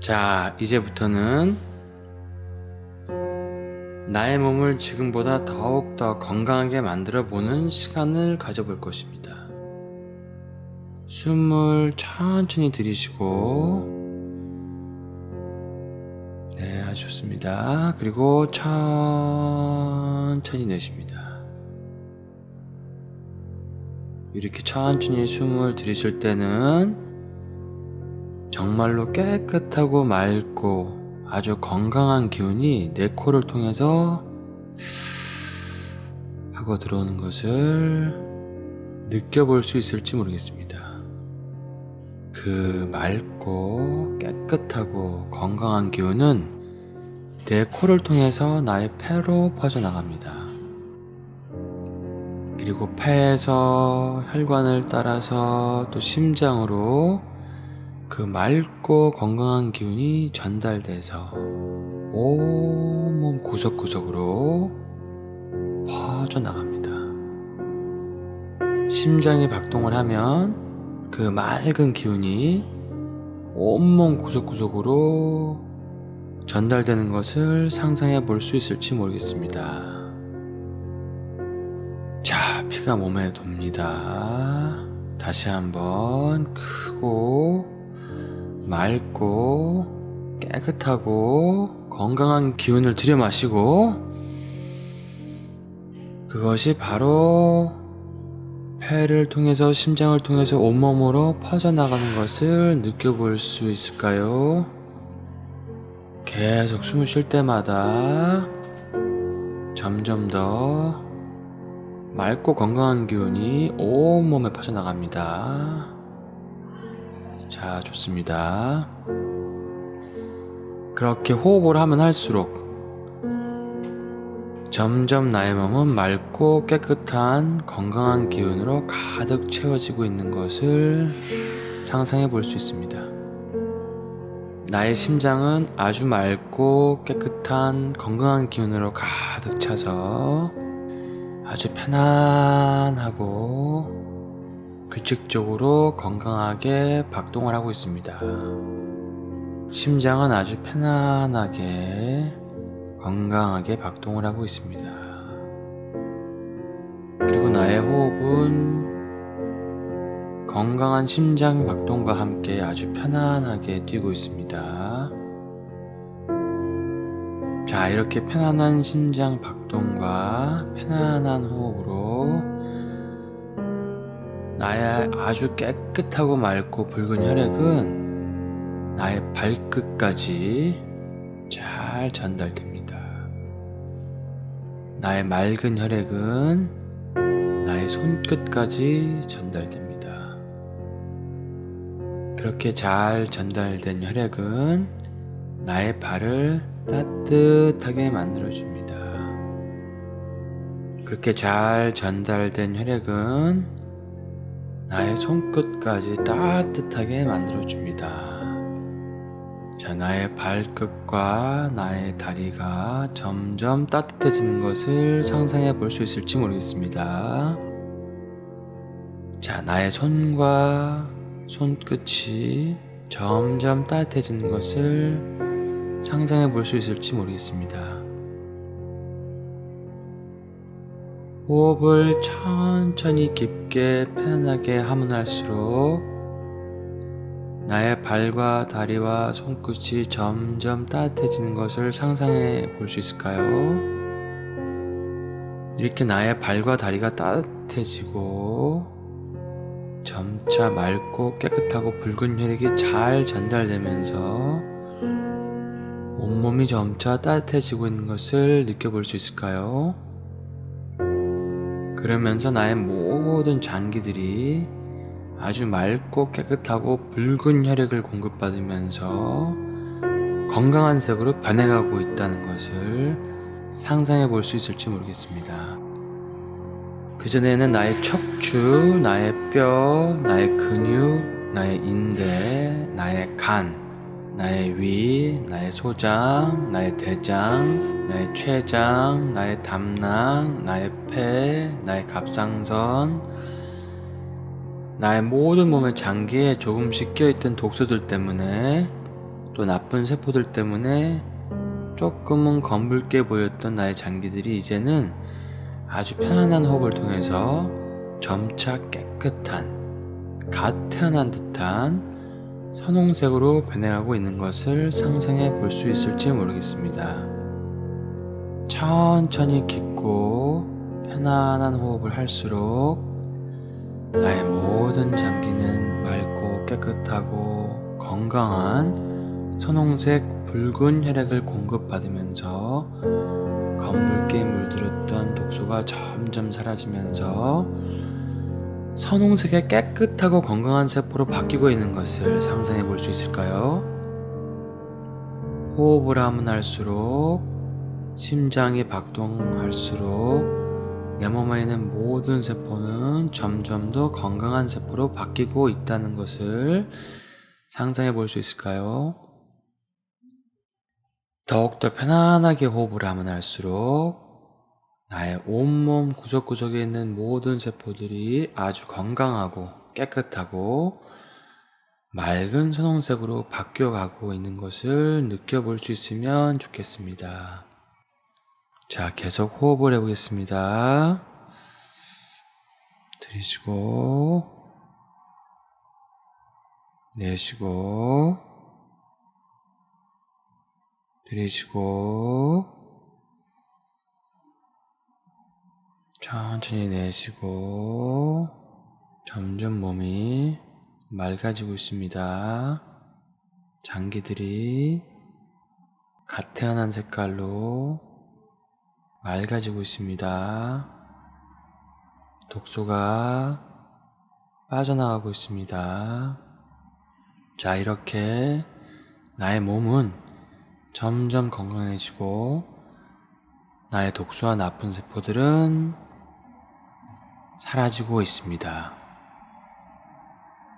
자, 이제부터는 나의 몸을 지금보다 더욱더 건강하게 만들어 보는 시간을 가져볼 것입니다. 숨을 천천히 들이쉬고, 네, 아주 좋습니다. 그리고 천천히 내쉽니다. 이렇게 천천히 숨을 들이쉴 때는 정말로 깨끗하고 맑고 아주 건강한 기운이 내 코를 통해서 하고 들어오는 것을 느껴볼 수 있을지 모르겠습니다. 그 맑고 깨끗하고 건강한 기운은 내 코를 통해서 나의 폐로 퍼져나갑니다. 그리고 폐에서 혈관을 따라서 또 심장으로 그 맑고 건강한 기운이 전달돼서 온몸 구석구석으로 퍼져나갑니다. 심장이 박동을 하면 그 맑은 기운이 온몸 구석구석으로 전달되는 것을 상상해 볼 수 있을지 모르겠습니다. 자, 피가 몸에 돕니다. 다시 한번 크고 맑고 깨끗하고 건강한 기운을 들여 마시고 그것이 바로 폐를 통해서 심장을 통해서 온몸으로 퍼져나가는 것을 느껴볼 수 있을까요? 계속 숨을 쉴 때마다 점점 더 맑고 건강한 기운이 온몸에 퍼져나갑니다. 자, 좋습니다. 그렇게 호흡을 하면 할수록 점점 나의 몸은 맑고 깨끗한 건강한 기운으로 가득 채워지고 있는 것을 상상해 볼 수 있습니다. 나의 심장은 아주 맑고 깨끗한 건강한 기운으로 가득 차서 아주 편안하고 규칙적으로 건강하게 박동을 하고 있습니다. 심장은 아주 편안하게 건강하게 박동을 하고 있습니다. 그리고 나의 호흡은 건강한 심장 박동과 함께 아주 편안하게 뛰고 있습니다. 자, 이렇게 편안한 심장 박동과 편안한 호흡으로 나의 아주 깨끗하고 맑고 붉은 혈액은 나의 발끝까지 잘 전달됩니다. 나의 맑은 혈액은 나의 손끝까지 전달됩니다. 그렇게 잘 전달된 혈액은 나의 발을 따뜻하게 만들어줍니다. 그렇게 잘 전달된 혈액은 나의 손끝까지 따뜻하게 만들어줍니다. 자, 나의 발끝과 나의 다리가 점점 따뜻해지는 것을 상상해 볼 수 있을지 모르겠습니다. 자, 나의 손과 손끝이 점점 따뜻해지는 것을 상상해 볼 수 있을지 모르겠습니다. 호흡을 천천히 깊게 편하게 하면 할수록 나의 발과 다리와 손끝이 점점 따뜻해지는 것을 상상해 볼 수 있을까요? 이렇게 나의 발과 다리가 따뜻해지고 점차 맑고 깨끗하고 붉은 혈액이 잘 전달되면서 온몸이 점차 따뜻해지고 있는 것을 느껴볼 수 있을까요? 그러면서 나의 모든 장기들이 아주 맑고 깨끗하고 붉은 혈액을 공급받으면서 건강한 색으로 변해가고 있다는 것을 상상해 볼 수 있을지 모르겠습니다. 그전에는 나의 척추, 나의 뼈, 나의 근육, 나의 인대, 나의 간, 나의 위, 나의 소장, 나의 대장, 나의 췌장, 나의 담낭, 나의 폐, 나의 갑상선, 나의 모든 몸의 장기에 조금씩 껴있던 독소들 때문에 또 나쁜 세포들 때문에 조금은 검붉게 보였던 나의 장기들이 이제는 아주 편안한 호흡을 통해서 점차 깨끗한 갓 태어난 듯한 선홍색으로 변해가고 있는 것을 상상해 볼 수 있을지 모르겠습니다. 천천히 깊고 편안한 호흡을 할수록 나의 모든 장기는 맑고 깨끗하고 건강한 선홍색 붉은 혈액을 공급받으면서 검붉게 물들었던 독소가 점점 사라지면서 선홍색의 깨끗하고 건강한 세포로 바뀌고 있는 것을 상상해 볼 수 있을까요? 호흡을 하면 할수록 심장이 박동할수록 내 몸에 있는 모든 세포는 점점 더 건강한 세포로 바뀌고 있다는 것을 상상해 볼 수 있을까요? 더욱더 편안하게 호흡을 하면 할수록 나의 온몸 구석구석에 있는 모든 세포들이 아주 건강하고 깨끗하고 맑은 선홍색으로 바뀌어가고 있는 것을 느껴볼 수 있으면 좋겠습니다. 자, 계속 호흡을 해보겠습니다. 들이쉬고, 내쉬고, 들이쉬고, 천천히 내쉬고, 점점 몸이 맑아지고 있습니다. 장기들이 갓 태어난 색깔로 맑아지고 있습니다. 독소가 빠져나가고 있습니다. 자, 이렇게 나의 몸은 점점 건강해지고 나의 독소와 나쁜 세포들은 사라지고 있습니다.